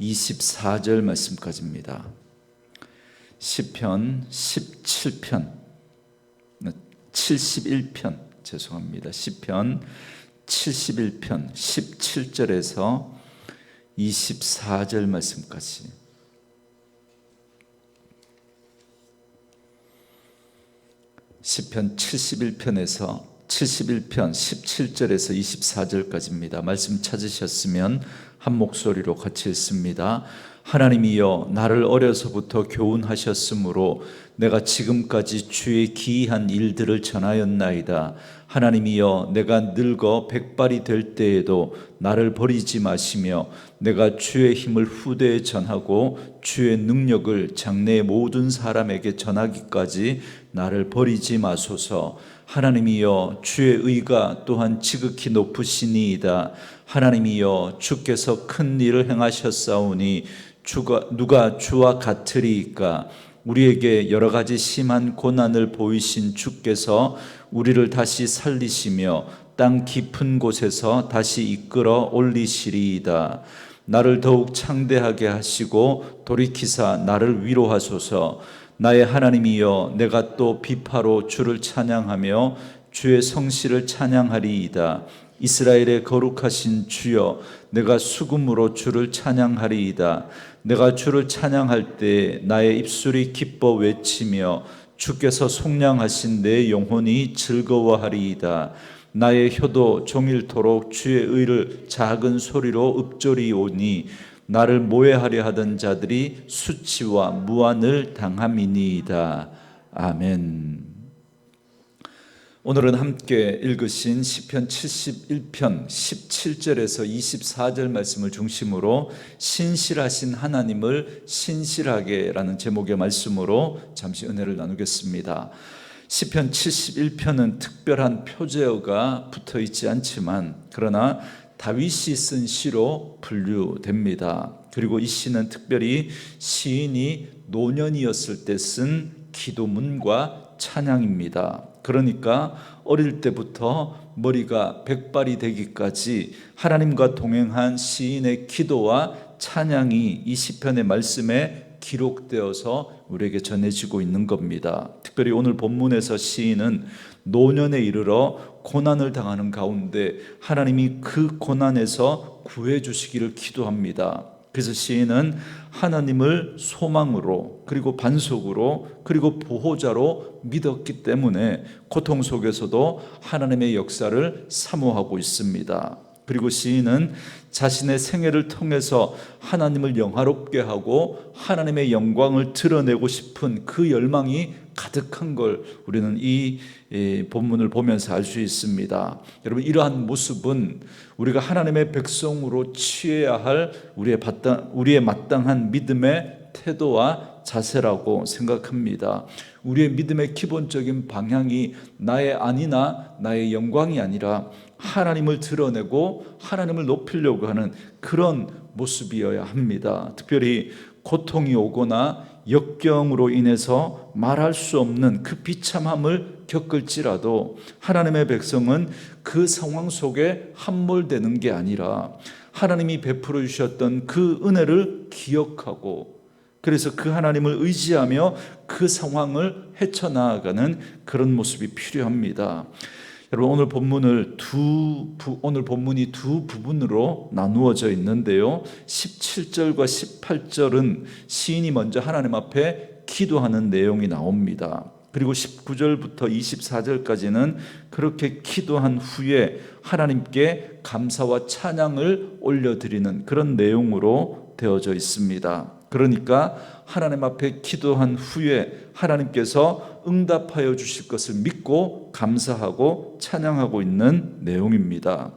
24절 말씀까지입니다. 시편 17편 71편 죄송합니다. 시편 71편 17절에서 24절 말씀까지 시편 71편에서 71편 17절에서 24절까지입니다. 말씀 찾으셨으면 한 목소리로 같이 읽습니다. 하나님이여 나를 어려서부터 교훈하셨으므로 내가 지금까지 주의 기이한 일들을 전하였나이다. 하나님이여 내가 늙어 백발이 될 때에도 나를 버리지 마시며 내가 주의 힘을 후대에 전하고 주의 능력을 장래의 모든 사람에게 전하기까지 나를 버리지 마소서. 하나님이여 주의 의가 또한 지극히 높으시니이다. 하나님이여 주께서 큰 일을 행하셨사오니 주가 누가 주와 같으리이까 우리에게 여러 가지 심한 고난을 보이신 주께서 우리를 다시 살리시며 땅 깊은 곳에서 다시 이끌어 올리시리이다. 나를 더욱 창대하게 하시고 돌이키사 나를 위로하소서. 나의 하나님이여 내가 또 비파로 주를 찬양하며 주의 성실을 찬양하리이다. 이스라엘의 거룩하신 주여 내가 수금으로 주를 찬양하리이다. 내가 주를 찬양할 때 나의 입술이 기뻐 외치며 주께서 속량하신 내 영혼이 즐거워하리이다. 나의 혀도 종일토록 주의 의를 작은 소리로 읊조리오니 나를 모해하려 하던 자들이 수치와 무한을 당함이니이다. 아멘. 오늘은 함께 읽으신 시편 71편 17절에서 24절 말씀을 중심으로 신실하신 하나님을 신실하게라는 제목의 말씀으로 잠시 은혜를 나누겠습니다. 시편 71편은 특별한 표제어가 붙어 있지 않지만 그러나 다윗이 쓴 시로 분류됩니다. 그리고 이 시는 특별히 시인이 노년이었을 때 쓴 기도문과 찬양입니다. 그러니까 어릴 때부터 머리가 백발이 되기까지 하나님과 동행한 시인의 기도와 찬양이 이 시편의 말씀에 기록되어서 우리에게 전해지고 있는 겁니다. 특별히 오늘 본문에서 시인은 노년에 이르러 고난을 당하는 가운데 하나님이 그 고난에서 구해 주시기를 기도합니다. 그래서 시인은 하나님을 소망으로 그리고 반석으로 그리고 보호자로 믿었기 때문에 고통 속에서도 하나님의 역사를 사모하고 있습니다. 그리고 시인은 자신의 생애를 통해서 하나님을 영화롭게 하고 하나님의 영광을 드러내고 싶은 그 열망이 가득한 걸 우리는 이 본문을 보면서 알 수 있습니다. 여러분 이러한 모습은 우리가 하나님의 백성으로 취해야 할 우리의 마땅, 우리의 마땅한 믿음의 태도와 자세라고 생각합니다. 우리의 믿음의 기본적인 방향이 나의 아니나 나의 영광이 아니라 하나님을 드러내고 하나님을 높이려고 하는 그런 모습이어야 합니다. 특별히 고통이 오거나 역경으로 인해서 말할 수 없는 그 비참함을 겪을지라도 하나님의 백성은 그 상황 속에 함몰되는 게 아니라 하나님이 베풀어 주셨던 그 은혜를 기억하고 그래서 그 하나님을 의지하며 그 상황을 헤쳐나가는 그런 모습이 필요합니다. 여러분 오늘 본문을 두 부- 오늘 본문이 두 부분으로 나누어져 있는데요. 17절과 18절은 시인이 먼저 하나님 앞에 기도하는 내용이 나옵니다. 그리고 19절부터 24절까지는 그렇게 기도한 후에 하나님께 감사와 찬양을 올려드리는 그런 내용으로 되어져 있습니다. 그러니까 하나님 앞에 기도한 후에 하나님께서 응답하여 주실 것을 믿고 감사하고 찬양하고 있는 내용입니다.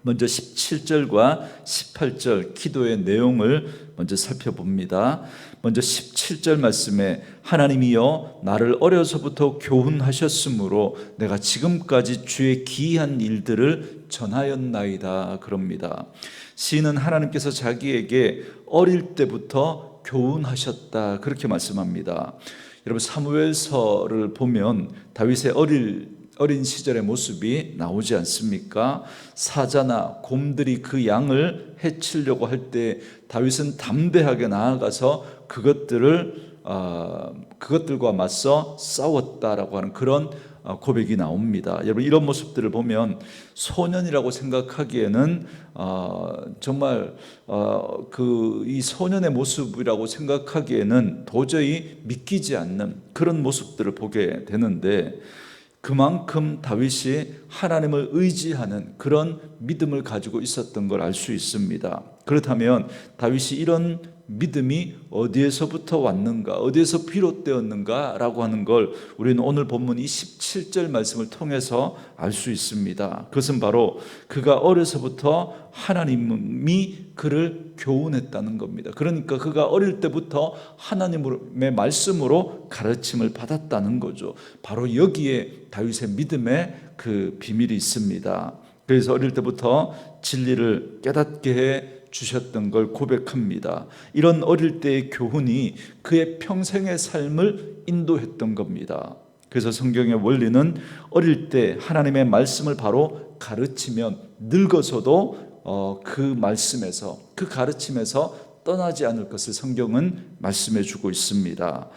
먼저 17절과 18절 기도의 내용을 먼저 살펴봅니다. 먼저 17절 말씀에 하나님이여 나를 어려서부터 교훈하셨으므로 내가 지금까지 주의 기이한 일들을 전하였나이다 그럽니다. 시인은 하나님께서 자기에게 어릴 때부터 교훈하셨다 그렇게 말씀합니다. 여러분 사무엘서를 보면 다윗의 어릴 어린 시절의 모습이 나오지 않습니까? 사자나 곰들이 그 양을 해치려고 할 때 다윗은 담대하게 나아가서 그것들을 어, 그것들과 맞서 싸웠다라고 하는 그런 어, 고백이 나옵니다. 여러분 이런 모습들을 보면 소년이라고 생각하기에는 어, 정말 어, 그이 소년의 모습이라고 생각하기에는 도저히 믿기지 않는 그런 모습들을 보게 되는데 그만큼 다윗이 하나님을 의지하는 그런 믿음을 가지고 있었던 걸 알 수 있습니다. 그렇다면 다윗이 이런 믿음이 어디에서부터 왔는가, 어디에서 비롯되었는가라고 하는 걸 우리는 오늘 본문 이 17절 말씀을 통해서 알 수 있습니다. 그것은 바로 그가 어려서부터 하나님이 그를 교훈했다는 겁니다. 그러니까 그가 어릴 때부터 하나님의 말씀으로 가르침을 받았다는 거죠. 바로 여기에 다윗의 믿음의 그 비밀이 있습니다. 그래서 어릴 때부터 진리를 깨닫게 해 주셨던 걸 고백합니다. 이런 어릴 때의 교훈이 그의 평생의 삶을 인도했던 겁니다. 그래서 성경의 원리는 어릴 때 하나님의 말씀을 바로 가르치면 늙어서도 어, 그 말씀에서 그 가르침에서 떠나지 않을 것을 성경은 말씀해 주고 있습니다.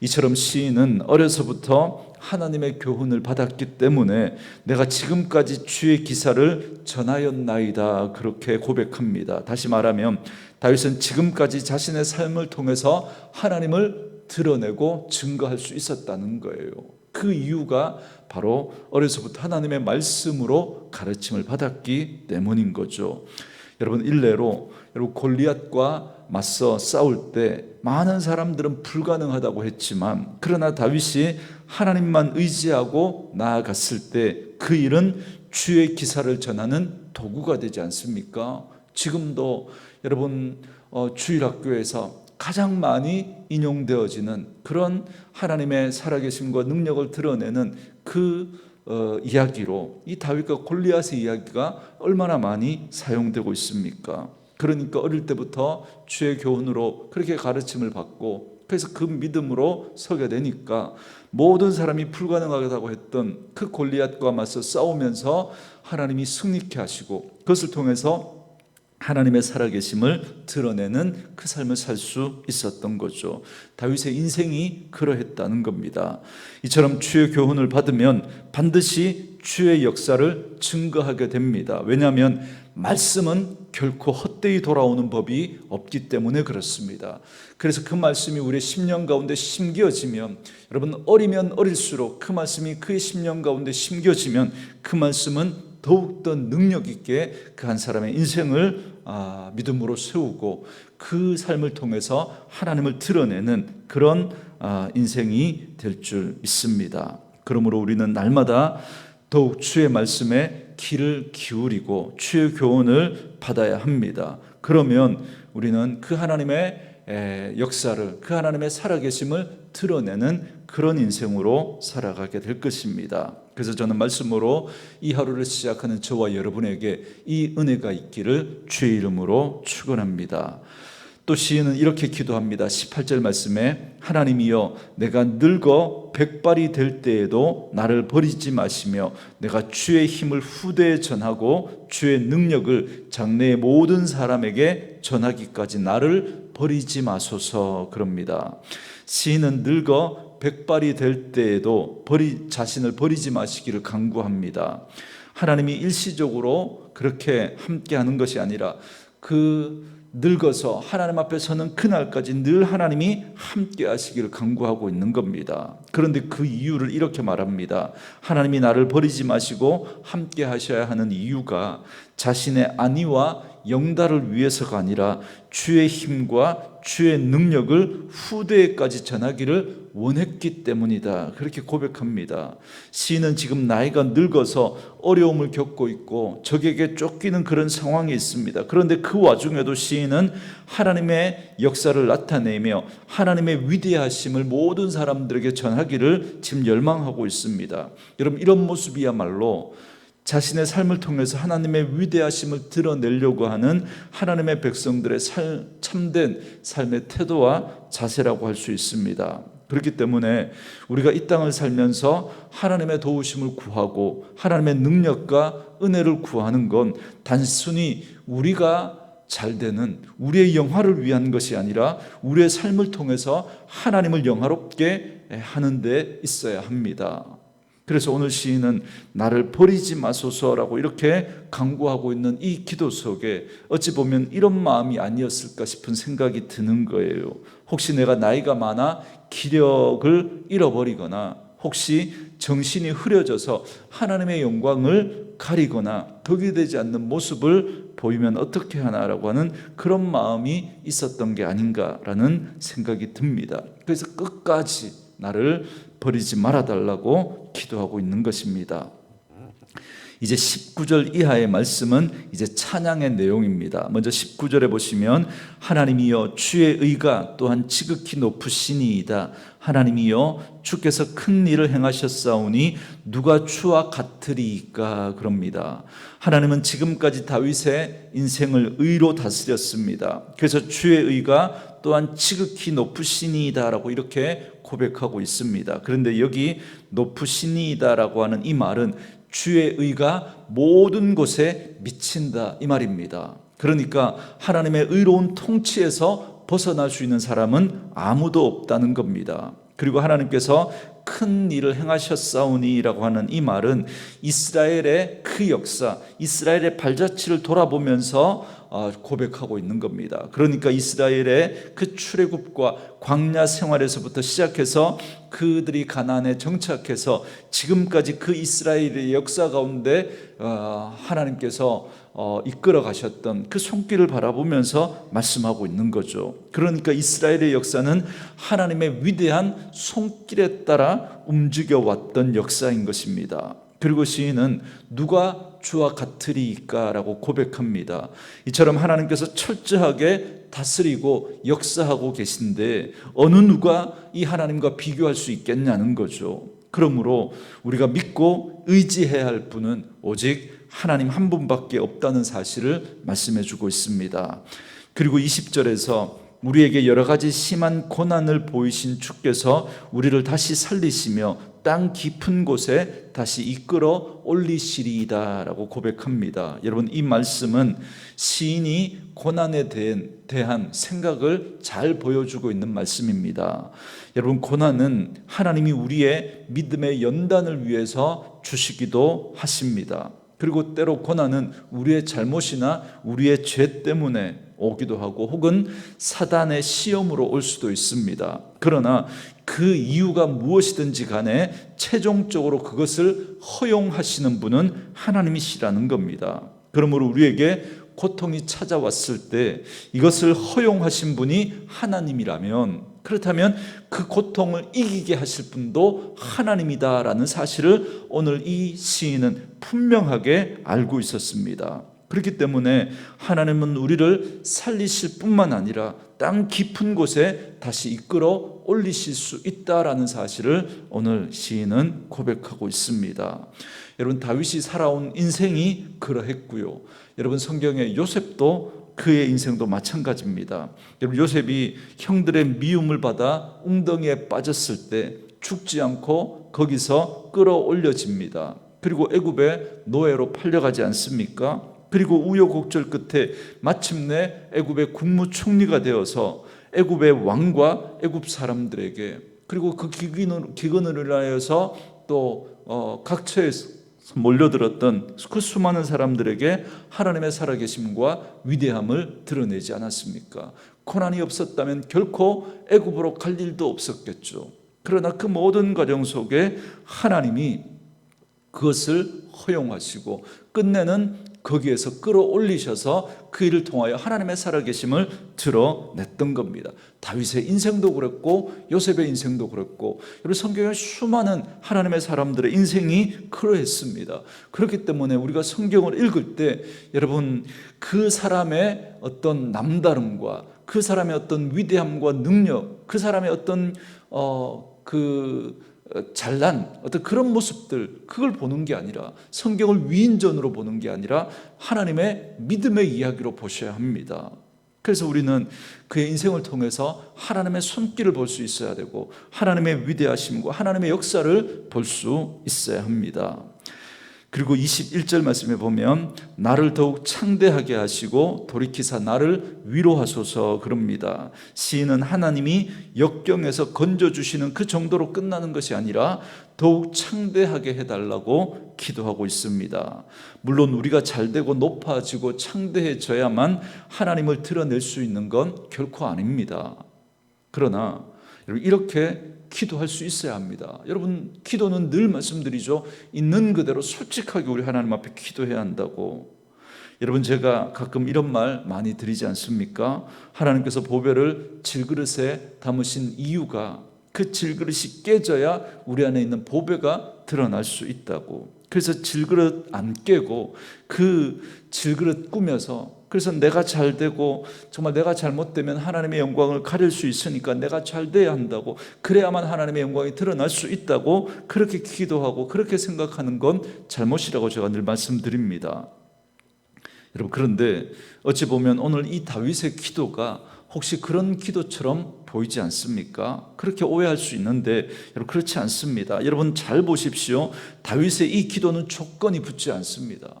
이처럼 시인은 어려서부터 하나님의 교훈을 받았기 때문에 내가 지금까지 주의 기사를 전하였나이다 그렇게 고백합니다. 다시 말하면 다윗은 지금까지 자신의 삶을 통해서 하나님을 드러내고 증거할 수 있었다는 거예요. 그 이유가 바로 어려서부터 하나님의 말씀으로 가르침을 받았기 때문인 거죠. 여러분 일례로 여러분 골리앗과 맞서 싸울 때 많은 사람들은 불가능하다고 했지만 그러나 다윗이 하나님만 의지하고 나아갔을 때 그 일은 주의 기사를 전하는 도구가 되지 않습니까? 지금도 여러분 어, 주일학교에서 가장 많이 인용되어지는 그런 하나님의 살아계심과 능력을 드러내는 그 어, 이야기로 이 다윗과 골리앗의 이야기가 얼마나 많이 사용되고 있습니까? 그러니까 어릴 때부터 주의 교훈으로 그렇게 가르침을 받고 그래서 그 믿음으로 서게 되니까 모든 사람이 불가능하다고 했던 그 골리앗과 맞서 싸우면서 하나님이 승리케 하시고 그것을 통해서 하나님의 살아계심을 드러내는 그 삶을 살 수 있었던 거죠. 다윗의 인생이 그러했다는 겁니다. 이처럼 주의 교훈을 받으면 반드시 주의 역사를 증거하게 됩니다. 왜냐하면 말씀은 결코 헛되이 돌아오는 법이 없기 때문에 그렇습니다. 그래서 그 말씀이 우리의 심령 가운데 심겨지면 여러분 어리면 어릴수록 그 말씀이 그의 심령 가운데 심겨지면 그 말씀은 더욱더 능력 있게 그 한 사람의 인생을 아, 믿음으로 세우고 그 삶을 통해서 하나님을 드러내는 그런 아, 인생이 될 줄 믿습니다. 그러므로 우리는 날마다 더욱 주의 말씀에 귀를 기울이고 주의 교훈을 받아야 합니다. 그러면 우리는 그 하나님의 에, 역사를 그 하나님의 살아계심을 드러내는 그런 인생으로 살아가게 될 것입니다. 그래서 저는 말씀으로 이 하루를 시작하는 저와 여러분에게 이 은혜가 있기를 주의 이름으로 축원합니다. 또 시인은 이렇게 기도합니다. 18절 말씀에 하나님이여 내가 늙어 백발이 될 때에도 나를 버리지 마시며 내가 주의 힘을 후대에 전하고 주의 능력을 장래의 모든 사람에게 전하기까지 나를 버리지 마소서 그럽니다. 시인은 늙어 백발이 될 때에도 버리, 자신을 버리지 마시기를 강구합니다. 하나님이 일시적으로 그렇게 함께 하는 것이 아니라 그 늙어서 하나님 앞에 서는 그날까지 늘 하나님이 함께 하시기를 간구하고 있는 겁니다. 그런데 그 이유를 이렇게 말합니다. 하나님이 나를 버리지 마시고 함께 하셔야 하는 이유가 자신의 안위와 영달을 위해서가 아니라 주의 힘과 주의 능력을 후대에까지 전하기를 원했기 때문이다. 그렇게 고백합니다. 시인은 지금 나이가 늙어서 어려움을 겪고 있고 적에게 쫓기는 그런 상황이 있습니다. 그런데 그 와중에도 시인은 하나님의 역사를 나타내며 하나님의 위대하심을 모든 사람들에게 전하기를 지금 열망하고 있습니다. 여러분 이런 모습이야말로 자신의 삶을 통해서 하나님의 위대하심을 드러내려고 하는 하나님의 백성들의 살, 참된 삶의 태도와 자세라고 할 수 있습니다. 그렇기 때문에 우리가 이 땅을 살면서 하나님의 도우심을 구하고 하나님의 능력과 은혜를 구하는 건 단순히 우리가 잘 되는 우리의 영화를 위한 것이 아니라 우리의 삶을 통해서 하나님을 영화롭게 하는 데 있어야 합니다. 그래서 오늘 시인은 나를 버리지 마소서라고 이렇게 강구하고 있는 이 기도 속에 어찌 보면 이런 마음이 아니었을까 싶은 생각이 드는 거예요. 혹시 내가 나이가 많아 기력을 잃어버리거나 혹시 정신이 흐려져서 하나님의 영광을 가리거나 덕이 되지 않는 모습을 보이면 어떻게 하나라고 하는 그런 마음이 있었던 게 아닌가라는 생각이 듭니다. 그래서 끝까지 나를 버리지 말아 달라고 기도하고 있는 것입니다. 이제 19절 이하의 말씀은 이제 찬양의 내용입니다. 먼저 19절에 보시면 하나님이여 주의 의가 또한 지극히 높으시니이다. 하나님이여 주께서 큰 일을 행하셨사오니 누가 주와 같으리까 그럽니다. 하나님은 지금까지 다윗의 인생을 의로 다스렸습니다. 그래서 주의 의가 또한 지극히 높으시니이다라고 이렇게 고백하고 있습니다. 그런데 여기 높으시니이다라고 하는 이 말은 주의 의가 모든 곳에 미친다 이 말입니다. 그러니까 하나님의 의로운 통치에서 벗어날 수 있는 사람은 아무도 없다는 겁니다. 그리고 하나님께서 큰 일을 행하셨사오니라고 하는 이 말은 이스라엘의 그 역사, 이스라엘의 발자취를 돌아보면서 어, 고백하고 있는 겁니다. 그러니까 이스라엘의 그 출애굽과 광야 생활에서부터 시작해서 그들이 가나안에 정착해서 지금까지 그 이스라엘의 역사 가운데 어, 하나님께서 어, 이끌어 가셨던 그 손길을 바라보면서 말씀하고 있는 거죠. 그러니까 이스라엘의 역사는 하나님의 위대한 손길에 따라 움직여 왔던 역사인 것입니다. 그리고 시인은 누가 주와 같으리까라고 고백합니다. 이처럼 하나님께서 철저하게 다스리고 역사하고 계신데 어느 누가 이 하나님과 비교할 수 있겠냐는 거죠. 그러므로 우리가 믿고 의지해야 할 분은 오직 하나님 한 분밖에 없다는 사실을 말씀해 주고 있습니다. 그리고 20절에서 우리에게 여러 가지 심한 고난을 보이신 주께서 우리를 다시 살리시며 땅 깊은 곳에 다시 이끌어 올리시리이다라고 고백합니다. 여러분 이 말씀은 시인이 고난에 대한 생각을 잘 보여주고 있는 말씀입니다. 여러분 고난은 하나님이 우리의 믿음의 연단을 위해서 주시기도 하십니다. 그리고 때로 고난은 우리의 잘못이나 우리의 죄 때문에 오기도 하고 혹은 사단의 시험으로 올 수도 있습니다. 그러나 그 이유가 무엇이든지 간에 최종적으로 그것을 허용하시는 분은 하나님이시라는 겁니다. 그러므로 우리에게 고통이 찾아왔을 때 이것을 허용하신 분이 하나님이라면 그렇다면 그 고통을 이기게 하실 분도 하나님이다라는 사실을 오늘 이 시인은 분명하게 알고 있었습니다. 그렇기 때문에 하나님은 우리를 살리실 뿐만 아니라 땅 깊은 곳에 다시 이끌어 올리실 수 있다라는 사실을 오늘 시인은 고백하고 있습니다. 여러분 다윗이 살아온 인생이 그러했고요. 여러분 성경의 요셉도 그의 인생도 마찬가지입니다. 여러분 요셉이 형들의 미움을 받아 웅덩이에 빠졌을 때 죽지 않고 거기서 끌어올려집니다. 그리고 애굽의 노예로 팔려가지 않습니까? 그리고 우여곡절 끝에 마침내 애굽의 국무총리가 되어서 애굽의 왕과 애굽 사람들에게 그리고 그 기근을, 기근을 인하여서 또 어, 각처에서 몰려들었던 그 수많은 사람들에게 하나님의 살아계심과 위대함을 드러내지 않았습니까? 고난이 없었다면 결코 애굽으로 갈 일도 없었겠죠. 그러나 그 모든 과정 속에 하나님이 그것을 허용하시고 끝내는 거기에서 끌어올리셔서 그 일을 통하여 하나님의 살아계심을 드러냈던 겁니다. 다윗의 인생도 그랬고 요셉의 인생도 그랬고 여러분 성경에 수많은 하나님의 사람들의 인생이 그러했습니다. 그렇기 때문에 우리가 성경을 읽을 때 여러분 그 사람의 어떤 남다름과 그 사람의 어떤 위대함과 능력, 그 사람의 어떤 어그 잘난 어떤 그런 모습들 그걸 보는 게 아니라 성경을 위인전으로 보는 게 아니라 하나님의 믿음의 이야기로 보셔야 합니다. 그래서 우리는 그의 인생을 통해서 하나님의 손길을 볼 수 있어야 되고 하나님의 위대하심과 하나님의 역사를 볼 수 있어야 합니다. 그리고 21절 말씀에 보면 나를 더욱 창대하게 하시고 돌이키사 나를 위로하소서 그럽니다. 시인은 하나님이 역경에서 건져 주시는 그 정도로 끝나는 것이 아니라 더욱 창대하게 해 달라고 기도하고 있습니다. 물론 우리가 잘 되고 높아지고 창대해져야만 하나님을 드러낼 수 있는 건 결코 아닙니다. 그러나 이렇게 기도할 수 있어야 합니다. 여러분, 기도는 늘 말씀드리죠. 있는 그대로 솔직하게 우리 하나님 앞에 기도해야 한다고. 여러분, 제가 가끔 이런 말 많이 드리지 않습니까? 하나님께서 보배를 질그릇에 담으신 이유가 그 질그릇이 깨져야 우리 안에 있는 보배가 드러날 수 있다고. 그래서 질그릇 안 깨고 그 질그릇 꾸며서 그래서 내가 잘 되고 정말 내가 잘못되면 하나님의 영광을 가릴 수 있으니까 내가 잘 돼야 한다고 그래야만 하나님의 영광이 드러날 수 있다고 그렇게 기도하고 그렇게 생각하는 건 잘못이라고 제가 늘 말씀드립니다. 여러분 그런데 어찌 보면 오늘 이 다윗의 기도가 혹시 그런 기도처럼 보이지 않습니까? 그렇게 오해할 수 있는데 여러분 그렇지 않습니다. 여러분 잘 보십시오. 다윗의 이 기도는 조건이 붙지 않습니다.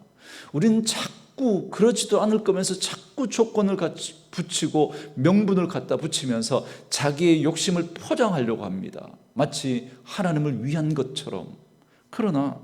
우리는 자꾸 그러지도 않을 거면서 자꾸 조건을 같이 붙이고 명분을 갖다 붙이면서 자기의 욕심을 포장하려고 합니다. 마치 하나님을 위한 것처럼. 그러나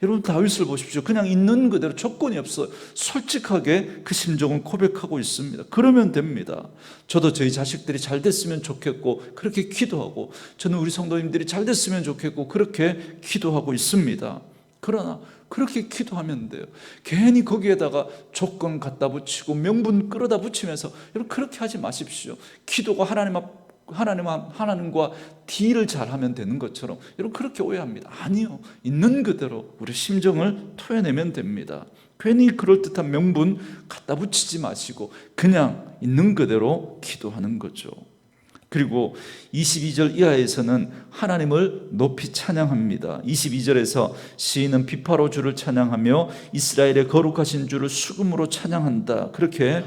여러분 다윗을 보십시오. 그냥 있는 그대로 조건이 없어 솔직하게 그 심정을 고백하고 있습니다. 그러면 됩니다. 저도 저희 자식들이 잘 됐으면 좋겠고 그렇게 기도하고 저는 우리 성도님들이 잘 됐으면 좋겠고 그렇게 기도하고 있습니다. 그러나 그렇게 기도하면 돼요. 괜히 거기에다가 조건 갖다 붙이고 명분 끌어다 붙이면서 여러분 그렇게 하지 마십시오. 기도가 하나님 앞 하나님 하나님과 딜을 잘하면 되는 것처럼 여러분 그렇게 오해합니다. 아니요. 있는 그대로 우리 심정을 토해내면 됩니다. 괜히 그럴 듯한 명분 갖다 붙이지 마시고 그냥 있는 그대로 기도하는 거죠. 그리고 22절 이하에서는 하나님을 높이 찬양합니다. 22절에서 시인은 비파로 주를 찬양하며 이스라엘의 거룩하신 주를 수금으로 찬양한다. 그렇게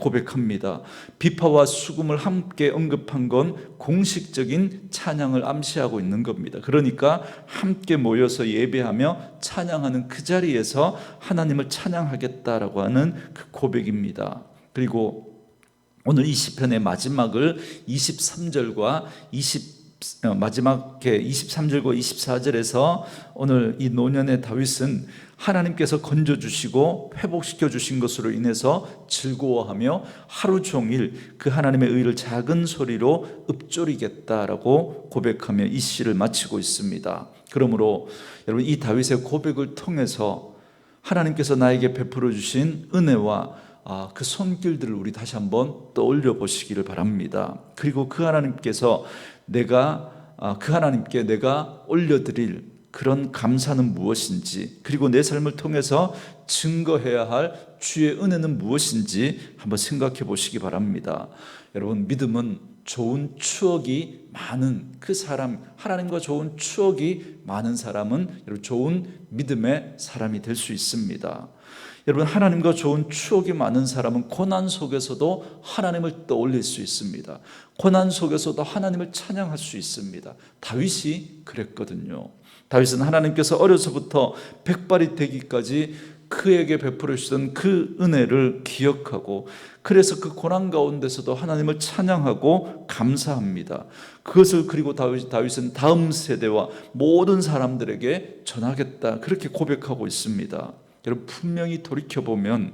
고백합니다. 비파와 수금을 함께 언급한 건 공식적인 찬양을 암시하고 있는 겁니다. 그러니까 함께 모여서 예배하며 찬양하는 그 자리에서 하나님을 찬양하겠다라고 하는 그 고백입니다. 그리고 오늘 이 시편의 마지막을 23절과 20 어, 마지막에 23절과 24절에서 오늘 이 노년의 다윗은 하나님께서 건져 주시고 회복시켜 주신 것으로 인해서 즐거워하며 하루 종일 그 하나님의 의를 작은 소리로 읊조리겠다라고 고백하며 이 시를 마치고 있습니다. 그러므로 여러분 이 다윗의 고백을 통해서 하나님께서 나에게 베풀어 주신 은혜와 아, 그 손길들을 우리 다시 한번 떠올려 보시기를 바랍니다. 그리고 그 하나님께서 내가 아, 그 하나님께 내가 올려드릴 그런 감사는 무엇인지 그리고 내 삶을 통해서 증거해야 할 주의 은혜는 무엇인지 한번 생각해 보시기 바랍니다. 여러분 믿음은 좋은 추억이 많은 그 사람 하나님과 좋은 추억이 많은 사람은 여러분 좋은 믿음의 사람이 될 수 있습니다. 여러분 하나님과 좋은 추억이 많은 사람은 고난 속에서도 하나님을 떠올릴 수 있습니다. 고난 속에서도 하나님을 찬양할 수 있습니다. 다윗이 그랬거든요. 다윗은 하나님께서 어려서부터 백발이 되기까지 그에게 베풀어 주시던 그 은혜를 기억하고 그래서 그 고난 가운데서도 하나님을 찬양하고 감사합니다. 그것을 그리고 다윗, 다윗은 다음 세대와 모든 사람들에게 전하겠다 그렇게 고백하고 있습니다. 여러분 분명히 돌이켜 보면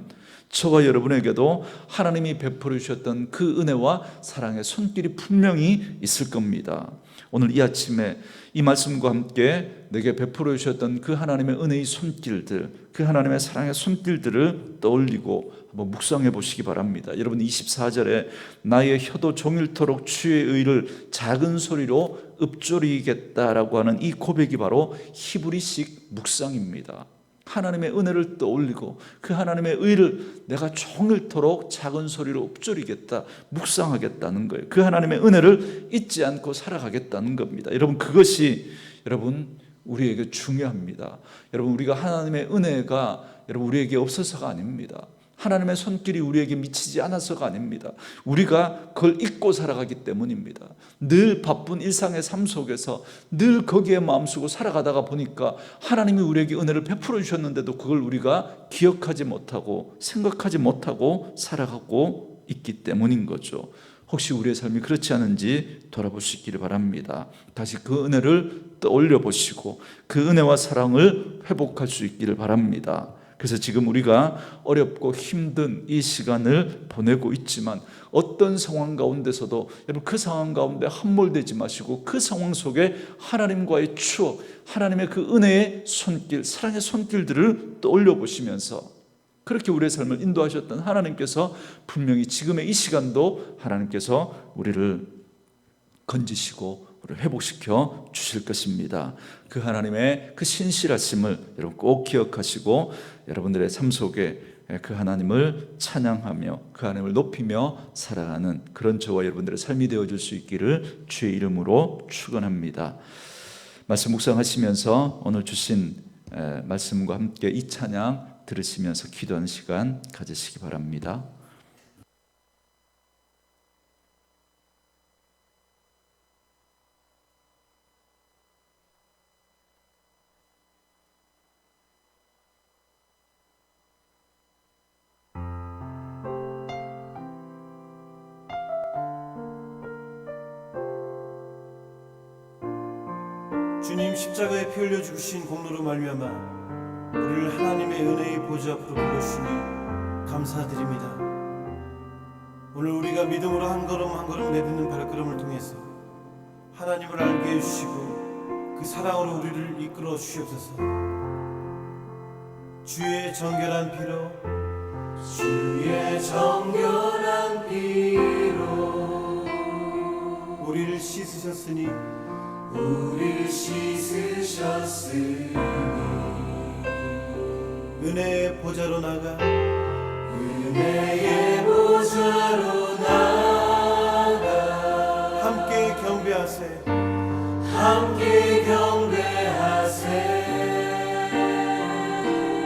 저와 여러분에게도 하나님이 베풀어 주셨던 그 은혜와 사랑의 손길이 분명히 있을 겁니다. 오늘 이 아침에 이 말씀과 함께 내게 베풀어 주셨던 그 하나님의 은혜의 손길들, 그 하나님의 사랑의 손길들을 떠올리고 한번 묵상해 보시기 바랍니다. 여러분 24절에 나의 혀도 종일토록 주의 의를 작은 소리로 읊조리겠다라고 하는 이 고백이 바로 히브리식 묵상입니다. 하나님의 은혜를 떠올리고 그 하나님의 의를 내가 종일토록 작은 소리로 읊조리겠다 묵상하겠다는 거예요. 그 하나님의 은혜를 잊지 않고 살아가겠다는 겁니다. 여러분 그것이 여러분 우리에게 중요합니다. 여러분 우리가 하나님의 은혜가 여러분 우리에게 없어서가 아닙니다. 하나님의 손길이 우리에게 미치지 않아서가 아닙니다. 우리가 그걸 잊고 살아가기 때문입니다. 늘 바쁜 일상의 삶 속에서 늘 거기에 마음 쓰고 살아가다가 보니까 하나님이 우리에게 은혜를 베풀어 주셨는데도 그걸 우리가 기억하지 못하고 생각하지 못하고 살아가고 있기 때문인 거죠. 혹시 우리의 삶이 그렇지 않은지 돌아보시기를 바랍니다. 다시 그 은혜를 떠올려 보시고 그 은혜와 사랑을 회복할 수 있기를 바랍니다. 그래서 지금 우리가 어렵고 힘든 이 시간을 보내고 있지만 어떤 상황 가운데서도 여러분 그 상황 가운데 함몰되지 마시고 그 상황 속에 하나님과의 추억, 하나님의 그 은혜의 손길, 사랑의 손길들을 떠올려 보시면서 그렇게 우리의 삶을 인도하셨던 하나님께서 분명히 지금의 이 시간도 하나님께서 우리를 건지시고 우리를 회복시켜 주실 것입니다. 그 하나님의 그 신실하심을 여러분 꼭 기억하시고 여러분들의 삶 속에 그 하나님을 찬양하며 그 하나님을 높이며 살아가는 그런 저와 여러분들의 삶이 되어 줄 수 있기를 주의 이름으로 축원합니다. 말씀 묵상하시면서 오늘 주신 말씀과 함께 이 찬양 들으시면서 기도하는 시간 가지시기 바랍니다. 주님 십자가에 피 흘려 죽으신 공로로 말미암아 우리를 하나님의 은혜의 보좌 앞으로 불러주시니 감사드립니다. 오늘 우리가 믿음으로 한 걸음 한 걸음 내딛는 발걸음을 통해서 하나님을 알게 해주시고 그 사랑으로 우리를 이끌어 주시옵소서. 주의 정결한 피로 주의 정결한 피로 우리를 씻으셨으니 우리를 씻으셨으니. 은혜의 보좌로 나가. 은혜의 보좌로 나가. 함께 경배하세. 함께 경배하세.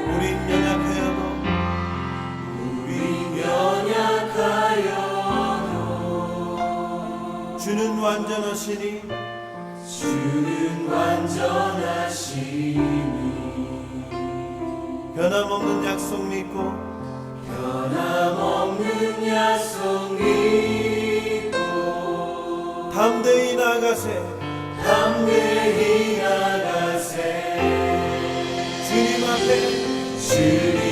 우린 연약하여도. 우린 연약하여도. 주는 완전하시니 주는 완전하시니. 변함없는 약속 믿고 변함없는 약속 믿고 담대히 나가세. 담대히 나가세. 주님 앞에 주님